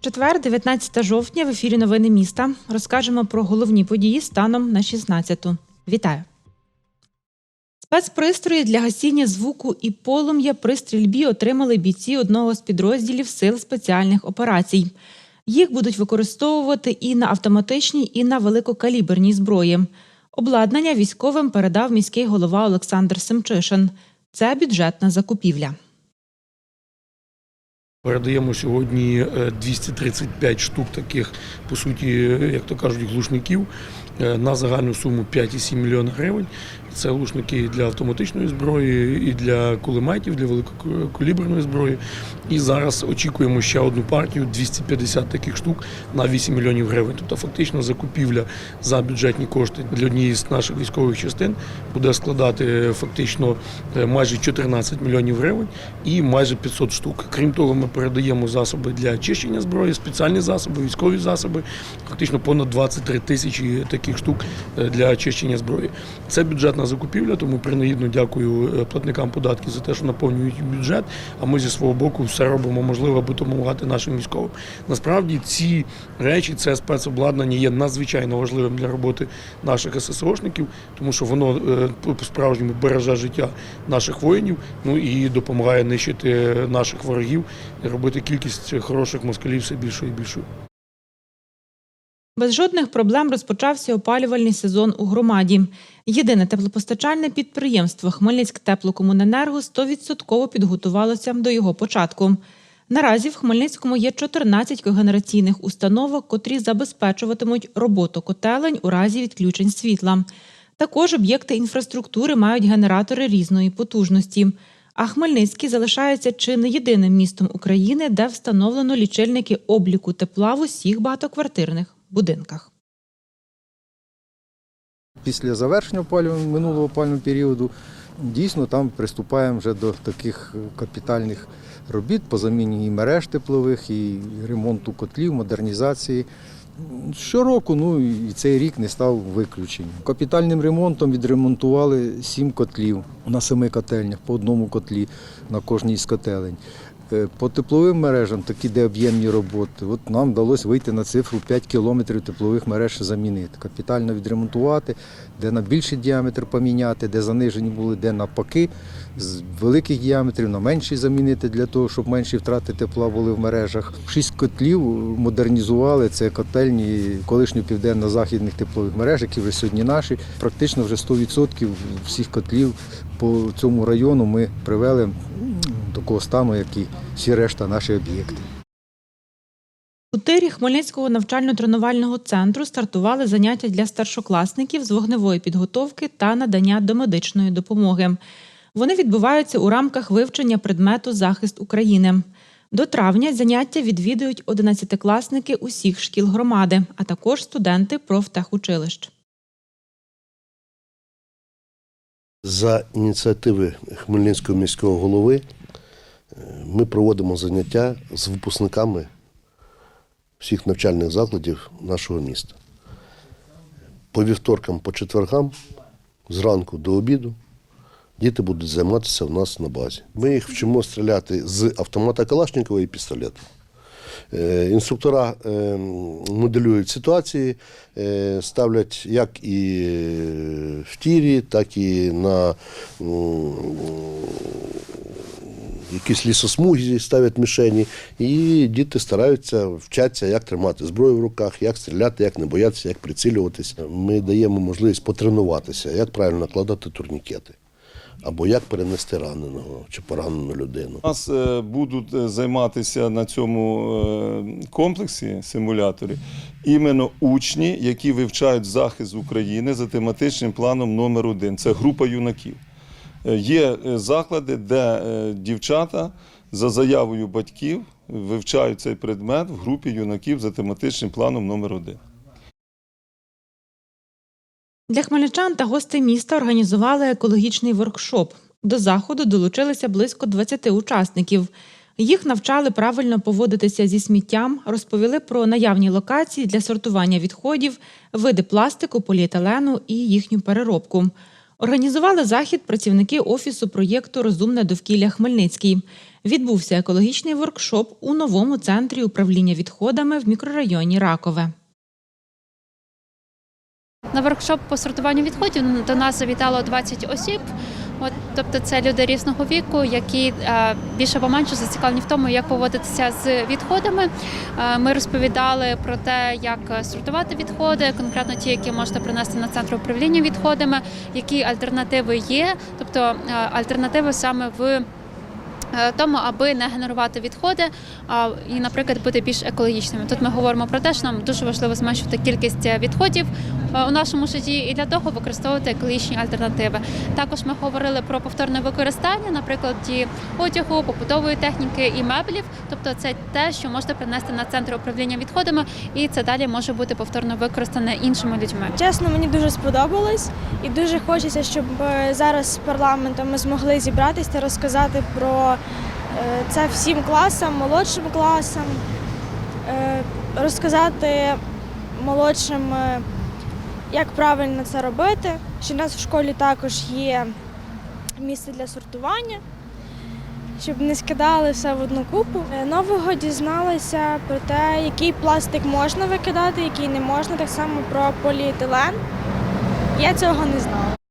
Четвер, 19 жовтня, в ефірі Новини міста. Розкажемо про головні події станом на 16-ту. Вітаю! Спецпристрої для гасіння звуку і полум'я при стрільбі отримали бійці одного з підрозділів сил спеціальних операцій. Їх будуть використовувати і на автоматичній, і на великокаліберній зброї. Обладнання військовим передав міський голова Олександр Семчишин. Це бюджетна закупівля. Передаємо сьогодні е, 235 штук таких, по суті, е, як то кажуть, глушників е, на загальну суму 5,7 мільйона гривень. Це глушники для автоматичної зброї і для кулеметів, для великокаліберної зброї. І зараз очікуємо ще одну партію 250 таких штук на 8 мільйонів гривень. Тобто фактично закупівля за бюджетні кошти для однієї з наших військових частин буде складати е, фактично е, майже 14 мільйонів гривень і майже 500 штук. Крім того, ми передаємо засоби для очищення зброї, спеціальні засоби, військові засоби. Фактично понад 23 тисячі таких штук е, для очищення зброї. Це бюджетна закупівля, тому принагідно дякую е, платникам податків за те, що наповнюють бюджет. А ми зі свого боку все робимо можливе, аби допомагати нашим військовим. Насправді ці речі, це спецобладнання є надзвичайно важливим для роботи наших ССОшників, тому що воно е, по-справжньому береже життя наших воїнів, ну і допомагає нищити наших ворогів, робити кількість хороших москалів все більшою і більшою. Без жодних проблем розпочався опалювальний сезон у громаді. Єдине теплопостачальне підприємство Хмельницьк теплокомуненерго 100% підготувалося до його початку. Наразі в Хмельницькому є 14 когенераційних установок, котрі забезпечуватимуть роботу котелень у разі відключень світла. Також об'єкти інфраструктури мають генератори різної потужності. А Хмельницький залишається чи не єдиним містом України, де встановлено лічильники обліку тепла в усіх багатоквартирних будинках. Після завершення минулого опалювального періоду дійсно там приступаємо вже до таких капітальних робіт по заміні і мереж теплових, і ремонту котлів, модернізації. Щороку, ну і цей рік не став виключенням. Капітальним ремонтом відремонтували сім котлів на семи котельнях, по одному котлі на кожній з котелень. Е, По тепловим мережам, такі де об'ємні роботи, от нам вдалося вийти на цифру 5 кілометрів теплових мереж замінити, капітально відремонтувати, де на більший діаметр поміняти, де занижені були, де навпаки, з великих діаметрів на менші замінити для того, щоб менші втрати тепла були в мережах. Шість котлів модернізували. Це котельні колишньої південно-західних теплових мереж, які вже сьогодні наші. Практично вже 100% всіх котлів по цьому району ми привели такого стану, як і всі решта наші об'єкти. У тирі Хмельницького навчально-тренувального центру стартували заняття для старшокласників з вогневої підготовки та надання домедичної допомоги. Вони відбуваються у рамках вивчення предмету захист України. До травня заняття відвідують одинадцятикласники усіх шкіл громади, а також студенти профтехучилищ. За ініціативи Хмельницького міського голови ми проводимо заняття з випускниками всіх навчальних закладів нашого міста. По вівторкам, по четвергам, зранку до обіду, діти будуть займатися у нас на базі. Ми їх вчимо стріляти з автомата Калашникова і пістолета. Е, Інструктора е, моделюють ситуації, е, ставлять як і в тірі, так і на якісь лісосмуги ставлять мішені. І діти стараються вчатися, як тримати зброю в руках, як стріляти, як не боятися, як прицілюватися. Ми даємо можливість потренуватися, як правильно накладати турнікети. Або як перенести раненого чи поранену людину. У нас е, будуть е, займатися на цьому е, комплексі симуляторі іменно учні, які вивчають захист України за тематичним планом номер 1 Це група юнаків. Є е, заклади, де е, дівчата за заявою батьків вивчають цей предмет в групі юнаків за тематичним планом номер 1 Для хмельничан та гостей міста організували екологічний воркшоп. До заходу долучилися близько 20 учасників. Їх навчали правильно поводитися зі сміттям, розповіли про наявні локації для сортування відходів, види пластику, поліетилену і їхню переробку. Організували захід працівники офісу проєкту Розумне довкілля Хмельницький. Відбувся екологічний воркшоп у новому центрі управління відходами в мікрорайоні Ракове. На воркшоп по сортуванню відходів до нас завітало 20 осіб. От, тобто це люди різного віку, які більше або менше зацікавлені в тому, як поводитися з відходами. Ми розповідали про те, як сортувати відходи, конкретно ті, які можна принести на центр управління відходами, які альтернативи є, тобто альтернативи саме в тому, аби не генерувати відходи і, наприклад, бути більш екологічними. Тут ми говоримо про те, що нам дуже важливо зменшувати кількість е, відходів е, у нашому житті і для того використовувати екологічні альтернативи. Також ми говорили про повторне використання, наприклад, ті одягу, побутової техніки і меблів. Тобто, це те, що можна принести на центр управління відходами, і це далі може бути повторно використане іншими людьми. Чесно, мені дуже сподобалось і дуже хочеться, щоб е, зараз з парламентом ми змогли зібратися та розказати про е, це всім класам, молодшим класам, е, розказати молодшим, е, як правильно це робити. Що в нас в школі також є місце для сортування. Щоб не скидали все в одну купу. Е, Нового дізналася про те, який пластик можна викидати, який не можна, так само про поліетилен. Я цього не знала.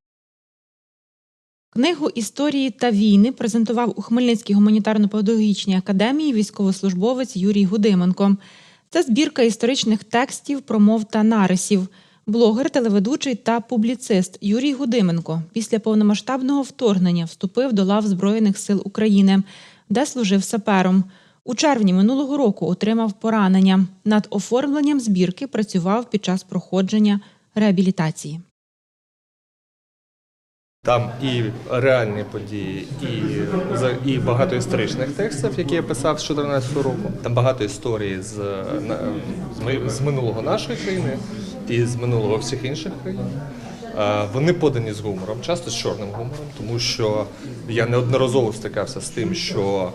Книгу історії та війни презентував у Хмельницькій гуманітарно-педагогічній академії військовослужбовець Юрій Гудименко. Це збірка історичних текстів, промов та нарисів. Блогер, телеведучий та публіцист Юрій Гудименко після повномасштабного вторгнення вступив до лав Збройних сил України, де служив сапером. У червні минулого року отримав поранення. Над оформленням збірки працював під час проходження реабілітації. Там і реальні події, і, і багато історичних текстів, які я писав з 2014 року. Там багато історій з, з, минулого нашої країни і з минулого всіх інших країн. Вони подані з гумором, часто з чорним гумором, тому що я неодноразово стикався з тим, що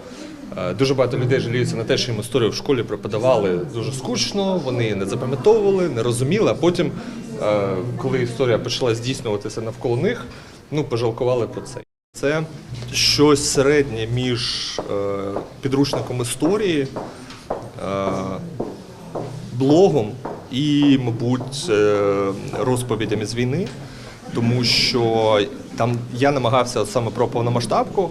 е, дуже багато людей жаліються на те, що їм історію в школі преподавали дуже скучно, вони не запам'ятовували, не розуміли. А потім, е, коли історія почала здійснюватися навколо них, ну пожалкували про це. Це щось середнє між е, підручником історії, е, блогом і, мабуть, е, розповідями з війни, тому що там я намагався саме про повномасштабку.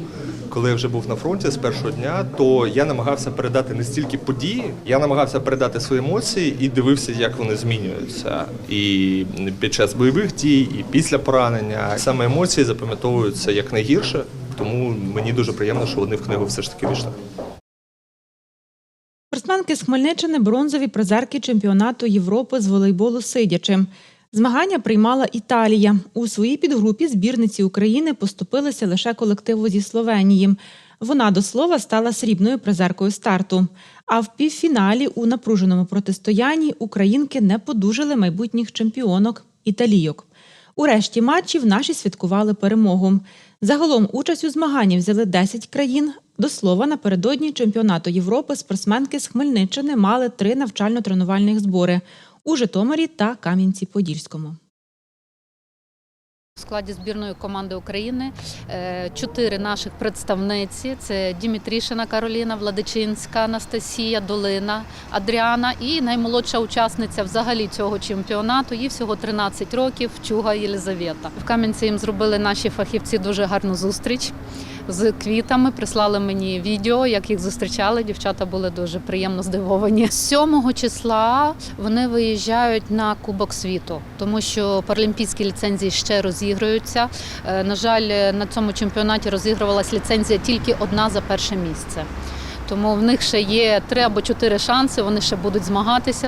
Коли я вже був на фронті з першого дня, то я намагався передати не стільки події, я намагався передати свої емоції і дивився, як вони змінюються. І під час бойових дій, і після поранення саме емоції запам'ятовуються як найгірше, тому мені дуже приємно, що вони в книгу все ж таки війшли. Спортсменки з Хмельниччини бронзові призерки чемпіонату Європи з волейболу сидячи. Змагання приймала Італія. У своїй підгрупі збірниці України поступилися лише колективу зі Словенії. Вона до слова стала срібною призеркою старту. А в півфіналі у напруженому протистоянні українки не подужали майбутніх чемпіонок італійок. У решті матчів наші святкували перемогу. Загалом участь у змаганні взяли 10 країн. До слова, напередодні чемпіонату Європи спортсменки з Хмельниччини мали три навчально-тренувальних збори у Житомирі та Кам'янці-Подільському. У складі збірної команди України е, чотири наших представниці: це Дімітрішина Кароліна, Владичинська Анастасія, Долина, Адріана і наймолодша учасниця взагалі цього чемпіонату. Їй всього 13 років. Чуга Єлизавета. В Кам'янці їм зробили наші фахівці дуже гарну зустріч. З квітами прислали мені відео, як їх зустрічали. Дівчата були дуже приємно здивовані. 7 числа вони виїжджають на Кубок світу, тому що паралімпійські ліцензії ще розігруються. Е, На жаль, на цьому чемпіонаті розігрувалась ліцензія тільки одна за перше місце. Тому в них ще є три або чотири шанси. Вони ще будуть змагатися.